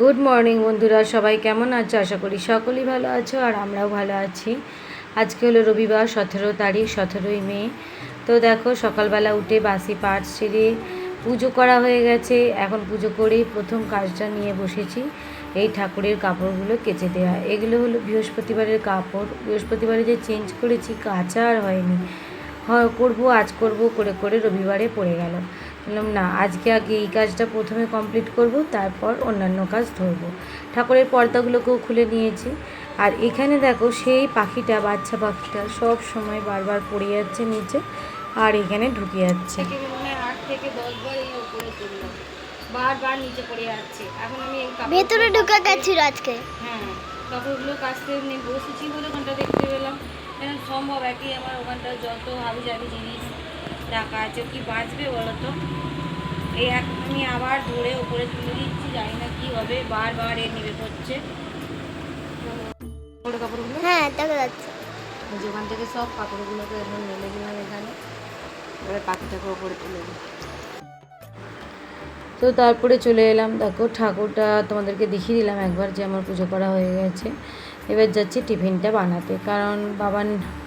Good morning বন্ধুরা, সবাই কেমন আছো? আশা করি সকলেই ভালো আছো আর আমরাও ভালো আছি। আজকে হলো রবিবার, সতেরো তারিখ, সতেরোই মে। তো দেখো, সকালবেলা উঠে বাসি পাট সেরে পুজো করা হয়ে গেছে। এখন পুজো করেই প্রথম কাজটা নিয়ে বসেছি। এই ঠাকুরের কাপড়গুলো কেচে দেওয়া এগুলো হলো বৃহস্পতিবারের কাপড়। বৃহস্পতিবারে যে চেঞ্জ করেছি, কাঁচা আর হয়নি। হয় করব, আজ করব, করে করে রবিবারে পড়ে গেল। না আজকে আগে এই কাজটা প্রথমে কমপ্লিট করব তারপর অন্যান্য কাজ ধরবো। ঠাকুরের পর্দাগুলোকেও খুলে নিয়েছি। আর এখানে দেখো সেই পাখিটা বাচ্চা পাখিটা সব সময় বারবার পড়ে যাচ্ছে নিচে আর এখানে ঢুকে যাচ্ছে। মানে আট থেকে দশ বার এই উপরে তুললাম বারবার নিচে পড়ে যাচ্ছে। এখন আমি এই ভেতরে ঢুকে গেছিল আজকে। হ্যাঁ কাপড়গুলো কাচতে এমনি বসেছি বলে ওখানটা দেখতে পেলাম। সম্ভব একই আমার ওখানটা যত হাবি জাবি জিনিস রাখা আছে। কি বাঁচবে বলো তো এই এখন আমি আবার ধরে উপরে তুলে দিচ্ছি জানি না কি হবে। বারবার এ বড় কাপড়গুলো? হ্যাঁ দেখা যাচ্ছে। ওই যে ওখান থেকে সব কাপড়গুলোকে এখন মেলে দিলাম এখানে। এবার পাখিটাকে ওপরে তুলে দিই। তো তারপরে চলে এলাম। দেখো ঠাকুরটা তোমাদেরকে দেখিয়ে দিলাম একবার যে আমার পুজো করা হয়ে গেছে। এবার যাচ্ছি টিফিনটা বানাতে। কারণ আহ,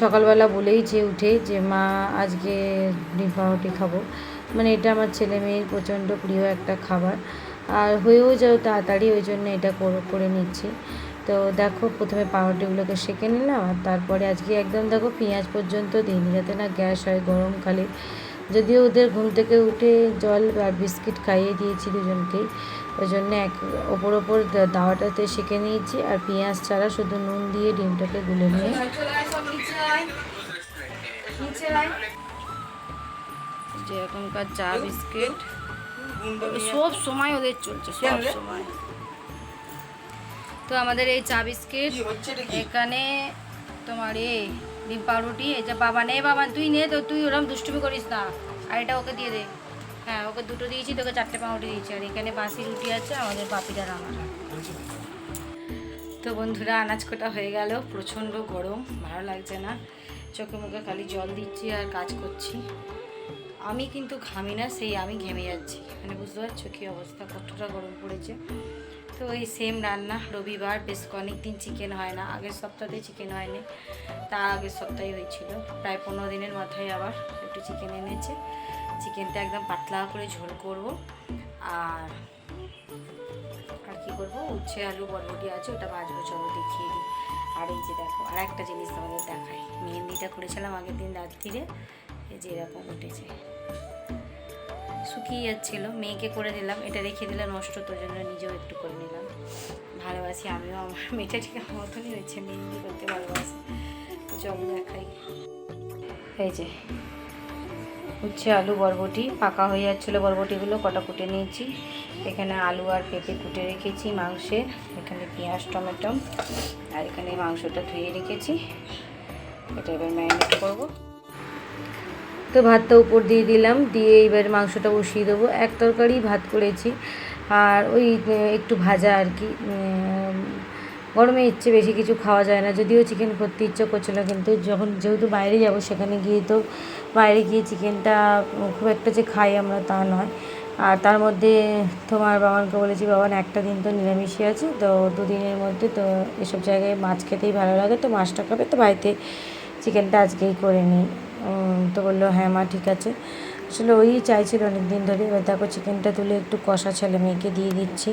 সকালবেলা বলেই যে উঠে যে, মা, আজকে ডিম পাউরুটি খাব। মানে এটা আমার ছেলে মেয়ের প্রচণ্ড প্রিয় একটা খাবার। আর হয়েও যাও তাড়াতাড়ি, ওই জন্য এটা করে নিচ্ছি। তো দেখো, প্রথমে পাউরুটিগুলোকে সেঁকে নিলাম, আর তারপরে আজকে একদম দেখো পেঁয়াজ পর্যন্ত দিইনি, যাতে না গ্যাস হয় গরমকালে। যদিও ওদের ঘুম থেকে উঠে জল আর বিস্কিট খাইয়ে দিয়েছি দুজনকেই ওই জন্য এক ওপর ওপর দাওয়াটাতে সেঁকে নিয়েছি আর পেঁয়াজ ছাড়া শুধু নুন দিয়ে ডিমটাকে গুলে নিয়ে। এখনকার চা বিস্কিট সব সময় ওদের চলছে সব সময়। তো আমাদের এই চা বিস্কিট এখানে তোমার এ ডিম পাউরুটি এই যে বাবা নে বাবা তুই নে তো তুই ওরকম দুষ্টুমি করিস না। আর এটা ওকে দিয়ে দে। হ্যাঁ ওকে দুটো দিয়েছি, তোকে চারটে পাউরুটি দিয়েছি। আর এখানে বাসি রুটি আছে, আমাদের পাপিটার রান্না তো বন্ধুরা, আনাজ কোটা হয়ে গেল, প্রচণ্ড গরম, ভালো লাগছে না। চোখে মুখে খালি জল দিচ্ছি আর কাজ করছি। আমি কিন্তু ঘামি না, সেই আমি ঘেমে যাচ্ছি। মানে বুঝতে পারছ কী অবস্থা, কতটা গরম পড়েছে। তো এই সেম রান্না, রবিবার, বেশ অনেক দিন চিকেন হয় না, আগের সপ্তাহে চিকেন হয়নি তার আগের সপ্তাহে হয়েছিল। প্রায় পনেরো দিনের মাথায় আবার। একটু চিকেন এনেছে। চিকেনটা একদম পাতলা করে ঝোল করব। আর আর কি করব? উচ্ছে, আলু, বরবটি আছে, ওটা ভাজবো, চলো দেখিয়ে দিই। আর এই যে দেখো, আর একটা জিনিস তোমাদের দেখাই। মেহেন্দিটা করেছিলাম আগের দিন রাত্রিরে, এই যে এরকম উঠেছে। শুকিয়ে যাচ্ছিল, মেয়েকে করে দিলাম, এটা রেখে দিলে নষ্ট, তোর জন্য নিজেও একটু করে নিলাম। ভালোবাসি আমিও, আমার মেয়েটা ঠিক আমার মতনই হয়েছে, মেহেন্দি করতে ভালোবাসি। চলো দেখাই। এই যে উচ্ছে আলু বরবটি, পাকা হয়ে যাচ্ছিল বরবটিগুলো কটা কুটে নিয়েছি। এখানে আলু আর পেঁপে কুটে রেখেছি মাংসে, এখানে পেঁয়াজ, টমেটো, আর এখানে মাংসটা ধুয়ে রেখেছি। এটা এবার ম্যারিনেট করব। তো ভাতটা উপর দিয়ে দিলাম, দিয়ে এবার মাংসটা বসিয়ে দেবো। এক তরকারি ভাত করেছি, আর ওই একটু ভাজা আর কি। গরমে ইচ্ছে বেশি কিছু খাওয়া যায় না, যদিও চিকেন করতে ইচ্ছে করছিল, কিন্তু যখন যেহেতু বাইরে যাব সেখানে গিয়ে তো বাইরে গিয়ে চিকেনটা, খুব একটা যে খাই আমরা তা নয়। আর তার মধ্যে তোমার বাবানকে বলেছি বাবান একটা দিন তো নিরামিষই আছে, তো দুদিনের মধ্যে তো এসব জায়গায় মাছ খেতেই ভালো লাগে, তো মাছটা খাবে, তো বাড়িতে চিকেনটা আজকেই করে নিই। তো বলল হ্যাঁ মা, ঠিক আছে। আসলে ওই চাইছিল অনেক দিন ধরে, এবার দেখো চিকেনটা তুলে একটু কষা ছেলে মেয়েকে দিয়ে দিচ্ছি।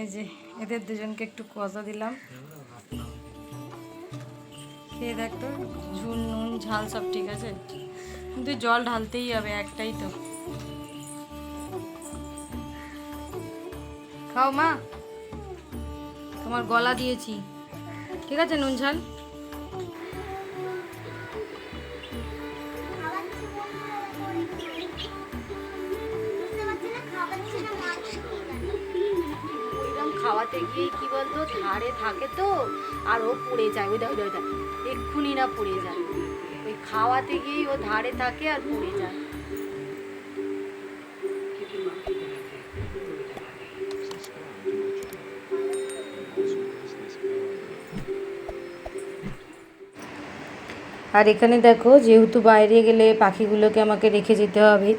এই যে, এদের দুজনকে একটু কষা দিলাম। খেয়ে দেখ তো। ঝুল নুন ঝাল সব ঠিক আছে। কিন্তু জল ঢালতেই হবে একটাই তো। খাও মা। তোমার গলা দিয়েছি। ঠিক আছে নুন ঝাল? খাওয়াতে গিয়ে কি বলতো ধারে থাকে তো আর ও পড়ে যায়। ওই দেখ ওই দেখ, ওই দেখ। এক্ষুনি না পড়ে যায়। ওই খাওয়াতে গিয়েই ও ধারে থাকে আর পড়ে যায়। আর এখানে দেখো, যেহেতু বাইরে গেলে পাখিগুলোকে আমাকে রেখে যেতে হবে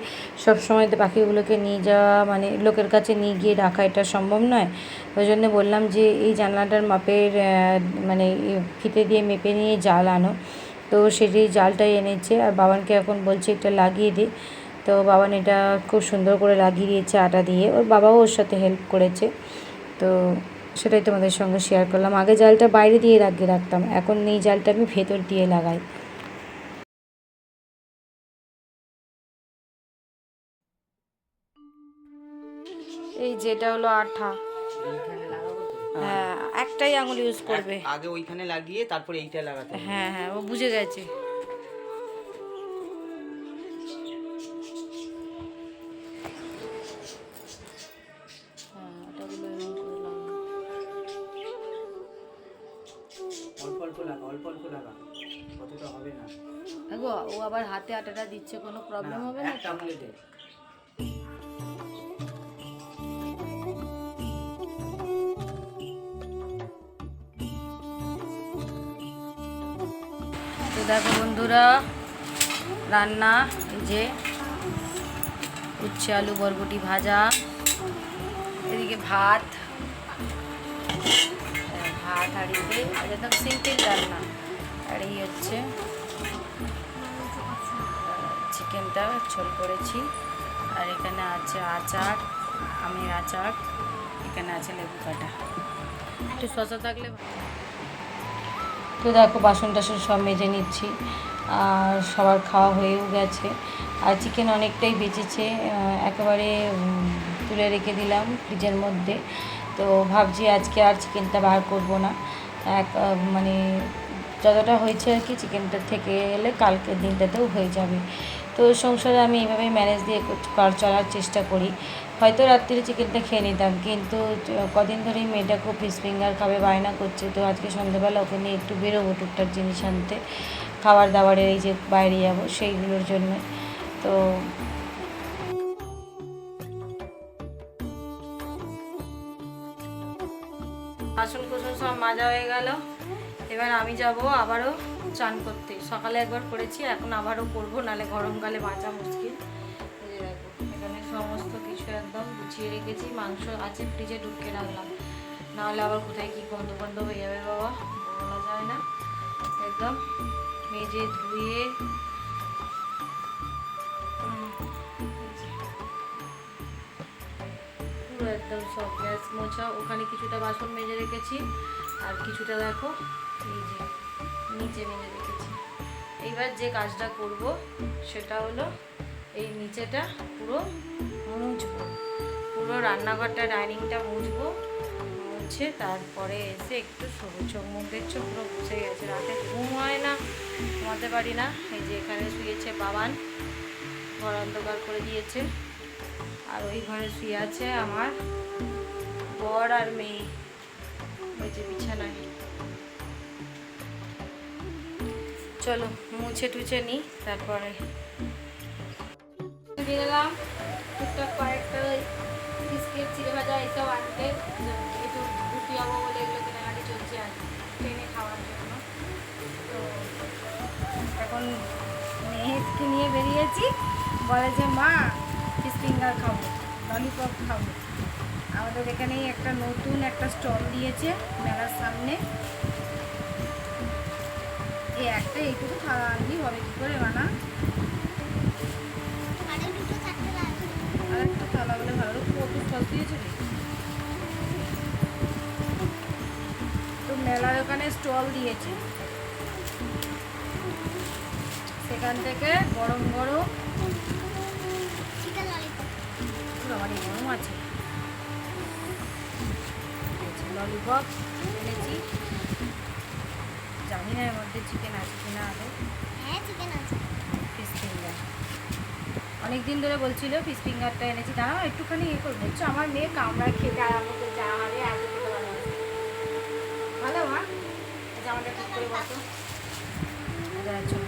সব সময় তো পাখিগুলোকে নিয়ে যাওয়া মানে লোকের কাছে নিয়ে গিয়ে রাখা এটা সম্ভব নয়। ওই জন্য বললাম যে এই জানলাটার মাপের মানে ফিতে দিয়ে মেপে নিয়ে জাল আনো। তো সেটি জালটাই এনেছে, আর বাবানকে এখন বলছে এটা লাগিয়ে দে। তো বাবান এটা খুব সুন্দর করে লাগিয়ে দিয়েছে আটা দিয়ে। ওর বাবাও ওর সাথে হেল্প করেছে। তো সেটাই তোমাদের সঙ্গে শেয়ার করলাম। আগে জালটা বাইরে দিয়ে লাগিয়ে রাখতাম। এখন এই জালটা আমি ভেতর দিয়ে লাগাই। এই যেটা হলো আঠা। হ্যাঁ একটাই আঙুল ইউজ করবে। আগে ওইখানে লাগিয়ে তারপরে এইটা লাগাতে হ্যাঁ হ্যাঁ ও বুঝে গেছে। ও আবার হাতে আটাটা দিচ্ছে কোনো প্রবলেম হবে না দেখো বন্ধুরা, রান্না যে উচ্ছে আলু, বরবটি ভাজা, এদিকে ভাত ভাত আর একদম সিম্পল রান্না। আর এই হচ্ছে, চিকেনটা ঝোল করেছি। আর এখানে আছে আচার, আমের আচার, এখানে আছে লেবু কাটা। একটু শসা থাকলে। তো দেখো বাসন টাসন সব মেজে নিচ্ছি আর সবার খাওয়া হয়েও গেছে। আর চিকেন অনেকটাই বেঁচেছে একেবারে তুলে রেখে দিলাম ফ্রিজের মধ্যে। তো ভাবছি আজকে আর চিকেনটা বার করব না। এক মানে যতটা হয়েছে আর কি চিকেনটা থেকে এলে কালকের দিনটাতেও হয়ে যাবে। তো সংসারে আমি এইভাবেই ম্যানেজ দিয়ে চলার চেষ্টা করি। হয়তো রাত্রিরে চিকেনটা খেয়ে নিতাম, কিন্তু কদিন ধরেই মেয়েটা খুব ফিস ফিঙ্গার খাবে, বায়না করছে। তো আজকে সন্ধ্যেবেলা ওকে নিয়ে একটু বেরোবো টুকটাক জিনিস আনতে। খাবার দাবারের এই যে বাইরে যাব সেইগুলোর জন্য। তো বাসন কুসন সব মাজা হয়ে গেল। এবার আমি যাব আবারও। চান করতে। সকালে একবার করেছি, এখন আবারও করব, নালে গরমকালে বাঁচা মুশকিল। এখানে সমস্ত কিছু একদম গুছিয়ে রেখেছি, মাংস আছে, ফ্রিজে ঢুকিয়ে রাখলাম। নাহলে আবার কোথায় কী গন্ধ বন্ধ হয়ে যাবে বাবা, বলা যায় না। একদম মেজে ধুয়ে। পুরো একদম সব গ্যাস মোছা, ওখানে কিছুটা বাসন মেজে রেখেছি। আর কিছুটা দেখো, এই যে নিচে মেজে রেখেছি। এইবার যে কাজটা করব, সেটা হলো এই নিচেটা পুরো মুছবো। পুরো রান্নাঘরটা, ডাইনিংটা মুছবো। মুছে তারপরে এসে একটু সবুজ চোখ মুখ দেখছ পুরো বসে গেছে। রাতে ঘুম হয় না, ঘুমাতে পারি না। এই যে এখানে শুয়েছে বাবান, ঘর অন্ধকার করে দিয়েছে। আর ওই ঘরে শুয়ে আছে আমার বর আর মেয়ে। ওই যে বিছানায়। চলো, মুছে টুছে নিই তারপরে। টুকটাক কয়েকটা বিস্কিট ভাজা একটু বলে এগুলো চলছে আর ট্রেনে খাওয়ার জন্য। তো এখন মেয়েকে নিয়ে বেরিয়েছি, বলে যে, মা ফিস ফিঙ্গার খাব, ললিপপ খাব। আমাদের এখানেই একটা নতুন একটা স্টল দিয়েছে মেলার সামনে। একটা, এইটুকু খাওয়া আনলি হবে। কী করে বানা? আর থালা বলে ভালো। কত সস দিয়েছে তো মেলার ওখানে স্টল দিয়েছে। সেখান থেকে গরম গরম আছে। ললিপপ জানি না এর মধ্যে চিকেন আছে কিনা আদৌ হ্যাঁ চিকেন আছে। ফিস ফিঙ্গার অনেক দিন ধরে বলছিল ফিস ফিঙ্গারটা এনেছি। দাঁড়াও একটুখানি ইয়ে করে দেখছ আমার মেয়ে কামড়া খেতে আরম্ভ করে যা এত খেতে ভালোবাসে ভালো মা? জামাটা ঠিক করে বসো।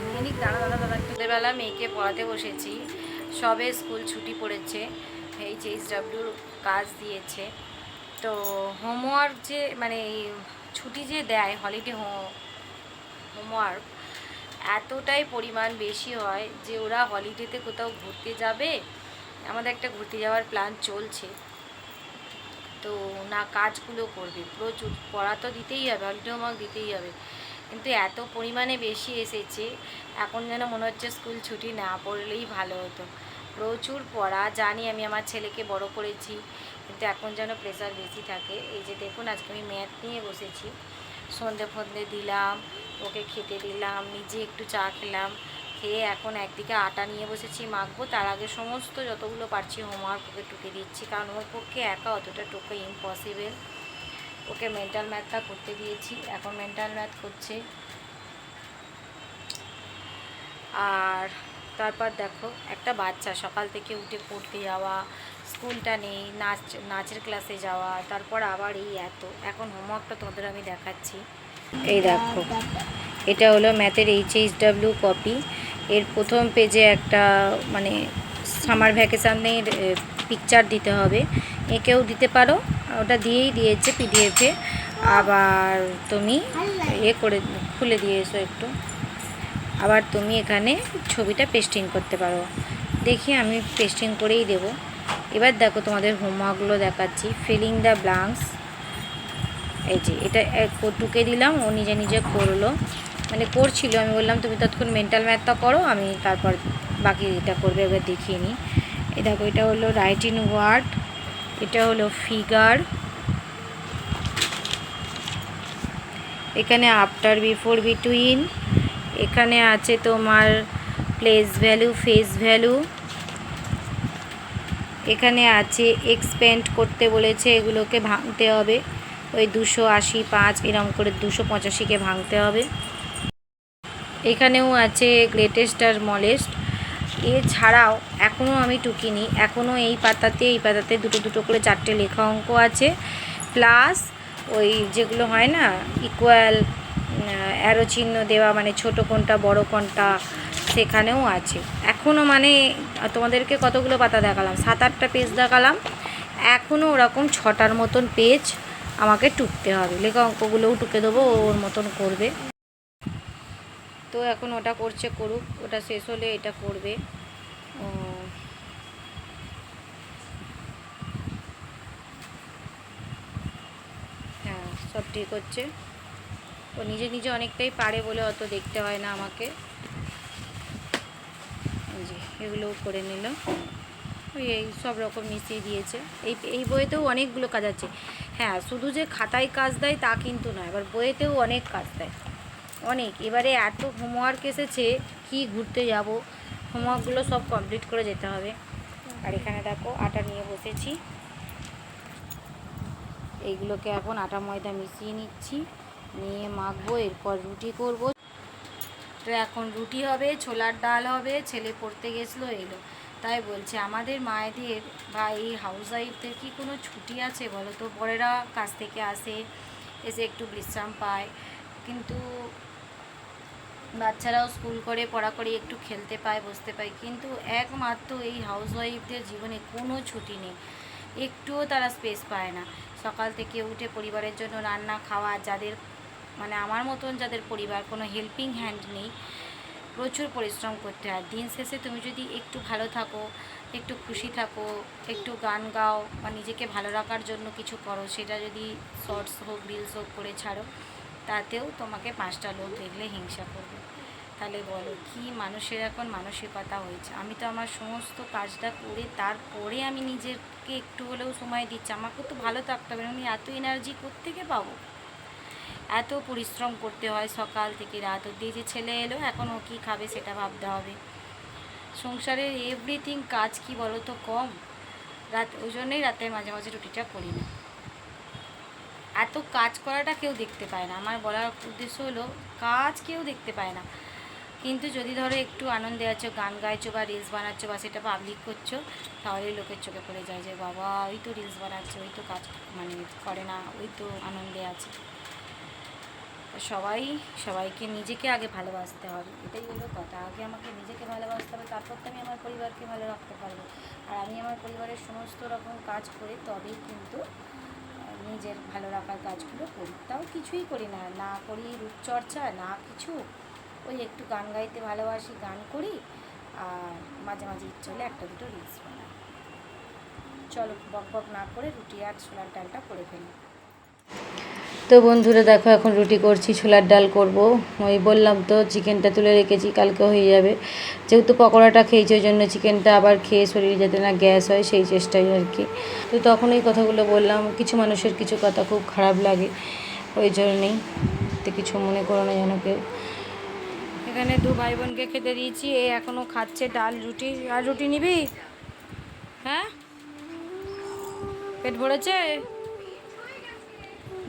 নিয়ে নিক। দাঁড়া দাঁড়া দাঁড়া একটু বেলা মেয়েকে পড়াতে বসেছি। সবে স্কুল ছুটি পড়েছে। এই যে ডাব্লিউর কাজ দিয়েছে। তো হোমওয়ার্ক যে মানে এই ছুটি যে দেয় হলিডে হোমওয়ার্ক। এতটাই পরিমাণ বেশি হয় যে ওরা হলিডেতে কোথাও ঘুরতে যাবে, আমাদের একটা ঘুরতে যাওয়ার প্ল্যান চলছে। তো না, কাজগুলো করবে। প্রচুর, পড়া তো দিতেই হবে, হলিডে হোমওয়ার্ক দিতেই হবে। কিন্তু এত পরিমাণে বেশি এসেছে, এখন যেন মনে হচ্ছে স্কুল ছুটি না পড়লেই ভালো হতো। প্রচুর পড়া, জানি আমি আমার ছেলেকে বড় করেছি, কিন্তু এখন যেন প্রেশার বেশি থাকে। এই যে দেখুন, আজকে আমি ম্যাথ নিয়ে বসেছি। সন্ধে ফন্দে দিলাম ওকে খেতে দিলাম, নিজে একটু চা খেলাম, খেয়ে এখন একদিকে আটা নিয়ে বসেছি মাখবো, তার আগে সমস্ত যতগুলো পারছি হোমওয়ার্ক ওকে টুকে দিচ্ছি, কারণ ওর পক্ষে একা অতটা টুকে ইম্পসিবল ওকে মেন্টাল ম্যাথটা করতে দিয়েছি, এখন মেন্টাল ম্যাথ করছে। আর তারপর দেখো, একটা বাচ্চা সকাল থেকে উঠে পড়তে যাওয়া, স্কুলটা নেই, নাচ, নাচের ক্লাসে যাওয়া, তারপর আবার এই এত, এখন হোমওয়ার্কটা তোমাদের আমি দেখাচ্ছি। এই দেখো। এটা হলো ম্যাথের এইচএইচ ডাব্লিউ কপি এর প্রথম পেজে একটা মানে সামার ভ্যাকেশানের পিকচার দিতে হবে। একেও দিতে পারো। ওটা দিয়েই দিয়েছে পিডিএফে আবার তুমি এ করে খুলে দিয়ে এসো একটু। আবার তুমি এখানে ছবিটা পেস্টিং করতে পারো। দেখি আমি পেস্টিং করেই দেব। এবার দেখো তোমাদের হোমওয়ার্কগুলো দেখাচ্ছি। ফিলিং দ্য ব্লাঙ্কস এই যে, এটা টুকে দিলাম, ও নিজে নিজে করল। মানে করছিল, আমি বললাম, তুমি ততক্ষণ মেন্টাল ম্যাথটা করো, আমি তারপর বাকি এটা করবে এবার দেখিয়ে নিই। এই দেখো, এটা হলো রাইটিং ওয়ার্ড এটা হলো ফিগার এখানে আফটার বিফোর বিটুইন এখানে আছে তোমার প্লেস ভ্যালু ফেস ভ্যালু এখানে আছে এক্সপেন্ড করতে বলেছে, এগুলোকে ভাঙতে হবে। ওই দুশো আশি পাঁচ, এরম করে দুশো পঁচাশিকে ভাঙতে হবে। এখানেও আছে গ্রেটেস্ট আর মলেস্ট এছাড়াও এখনও আমি টুকিনি এখনও এই পাতাতে এই পাতাতে দুটো দুটো করে চারটে লেখা অঙ্ক আছে। প্লাস ওই যেগুলো হয় না ইকুয়াল অ্যারো চিহ্ন দেওয়া মানে ছোট কোনটা বড় কোনটা সেখানেও আছে। এখনও মানে তোমাদেরকে কতগুলো পাতা দেখালাম? সাত আটটা পেজ দেখালাম। এখনও ওরকম ছটার মতন পেজ আমাকে টুকতে হবে। লেখা অঙ্কগুলোও টুকে দেবো ওর মতন করবে। তো এখন ওটা করছে করুক, ওটা শেষ হলে এটা করবে। হ্যাঁ সব ঠিক হচ্ছে। ও নিজে নিজে অনেকটাই পারে বলে অত দেখতে হয় না আমাকে। যে, এগুলোও করে নিল। এই সব রকম মিশিয়ে দিয়েছে। এই এই বইয়েতেও অনেকগুলো কাজ আছে। হ্যাঁ শুধু যে খাতায় কাজ দেয় তা কিন্তু নয় এবার বইয়েতেও অনেক কাজ দেয়। অনেক। এবারে এত হোমওয়ার্ক এসেছে, কি ঘুরতে যাব? হোমওয়ার্কগুলো সব কমপ্লিট করে যেতে হবে। আর এখানে দেখো, আটা নিয়ে বসেছি। এইগুলোকে এখন আটা ময়দা মিশিয়ে নিচ্ছি। নিয়ে মাখবো, এরপর রুটি করব। তো এখন রুটি হবে, ছোলার ডাল হবে, ছেলে পড়তে গেছিল এলো তাই বলছে, আমাদের মায়েদের বা এই হাউস ওয়াইফদের কি কোনো ছুটি আছে বলো তো? বড়েরা কাজ থেকে আসে, এসে একটু বিশ্রাম পায়। কিন্তু বাচ্চারাও স্কুল করে, পড়া করে, একটু খেলতে পায়, বসতে পায়। কিন্তু একমাত্র এই হাউস ওয়াইফদের জীবনে কোনো ছুটি নেই। একটুও তারা স্পেস পায় না। সকাল থেকে উঠে পরিবারের জন্য রান্না, খাওয়া, যাদের মানে আমার মতন যাদের পরিবার, কোনো হেল্পিং হ্যান্ড নেই। প্রচুর পরিশ্রম করতে হয়। দিন শেষে তুমি যদি একটু ভালো থাকো, একটু খুশি থাকো, একটু গান গাও বা নিজেকে ভালো রাখার জন্য কিছু করো, সেটা যদি শর্টস হোক, রিলস হোক করে ছাড়ো, তাতেও তোমাকে পাঁচটা লোক দেখলে হিংসা করবে। তাহলে বলো, কি মানুষের এখন মানসিকতা হয়েছে? আমি তো আমার সমস্ত কাজটা করে তারপরে আমি নিজেকে একটু হলেও সময় দিচ্ছি। আমাকে তো ভালো থাকতে হবে আমি এত এনার্জি কোত্থেকে পাবো? এত পরিশ্রম করতে হয় সকাল থেকে রাত অব্দি যে ছেলে এলো, এখন ও কী খাবে সেটা ভাবতে হবে। সংসারের এভরিথিং কাজ কি বলো তো কম। রাত, ওই জন্যই রাতে মাঝে মাঝে রুটিটা করি না। এত কাজ করাটা কেউ দেখতে পায় না। আমার বলার উদ্দেশ্য হলো, কাজ কেউ দেখতে পায় না। কিন্তু যদি ধরো একটু আনন্দে আছো, গান গাইছো বা রিলস বানাচ্ছো বা সেটা পাবলিক করছ তাহলে লোকের চোখে পড়ে যায় যে, বাবা, ওই তো রিলস বানাচ্ছে, ওই তো কাজ মানে করে না, ওই তো আনন্দে আছে। সবাই, সবাইকে নিজেকে আগে ভালোবাসতে হবে, এটাই হলো কথা। আগে আমাকে নিজেকে ভালোবাসতে হবে, তারপর তো আমি আমার পরিবারকে ভালো রাখতে পারব। আর আমি আমার পরিবারের সমস্ত রকম কাজ করে তবেই কিন্তু নিজের ভালো রাখার কাজগুলো করি। তাও কিছুই করি না না করি রূপচর্চা, না কিছু। ওই একটু গান গাইতে ভালোবাসি, গান করি, আর মাঝে মাঝে ইচ্ছে হলে একটা দুটো রিলস বানাই। চলো বক বক না করে রুটি আর ছোলার ডালটা করে ফেলি। তো বন্ধুরা দেখো, এখন রুটি করছি, ছোলার ডাল করব। ওই বললাম তো, চিকেনটা তুলে রেখেছি, কালকে হয়ে যাবে। যেহেতু পকোড়াটা খেয়েছি, ওই জন্য চিকেনটা আবার খেয়ে শরীরে যাতে না গ্যাস হয়, সেই চেষ্টাই আর কি। তো তখন এই কথাগুলো বললাম, কিছু মানুষের কিছু কথা খুব খারাপ লাগে, ওই জন্যেই। তো কিছু মনে করো না যেন কেউ। এখানে দু ভাই বোনকে খেতে দিয়েছি, এ এখনও খাচ্ছে ডাল, রুটি। আর রুটি নিবি? হ্যাঁ? পেট ভরেছে?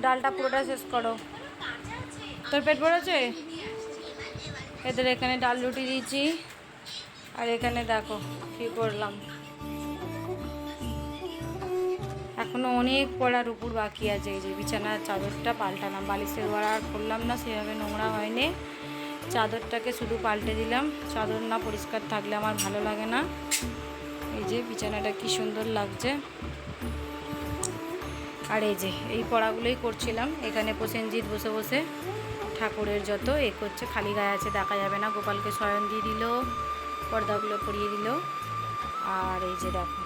ডালটা পুরোটা শেষ করো। তোর পেট ভরেছে এদের এখানে ডাল রুটি দিয়েছি। আর এখানে দেখো, কী করলাম। এখনও অনেক পড়ার উপর বাকি আছে, এই যে বিছানার চাদরটা পাল্টালাম। বালিশের ওয়ার আর করলাম না, সেভাবে নোংরা হয়নি। চাদরটাকে শুধু পাল্টে দিলাম। চাদর না পরিষ্কার থাকলে আমার ভালো লাগে না। এই যে বিছানাটা কি সুন্দর লাগছে। আর এই যে, এই পড়াগুলোই করছিলাম। এখানে প্রসেনজিৎ বসে বসে ঠাকুরের যত এ করছে, খালি গায়ে আছে, দেখা যাবে না। গোপালকে শয়ন দিয়ে দিল, পর্দাগুলো পরিয়ে দিল। আর এই যে দেখো,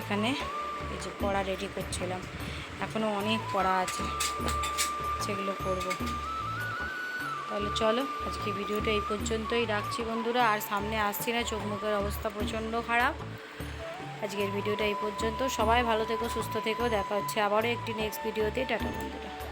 এখানে এই যে পড়া রেডি করছিলাম। এখনও অনেক পড়া আছে, সেগুলো করব। তাহলে চলো, আজকে ভিডিওটা এই পর্যন্তই রাখছি বন্ধুরা। আর সামনে আসছি না, চোখ মুখের অবস্থা প্রচণ্ড খারাপ। আজকের ভিডিওটা এই পর্যন্ত। সবাই ভালো থেকো, সুস্থ থেকো। দেখা হচ্ছে আবারও একটি নেক্সট ভিডিওতে টাটা বন্ধুরা।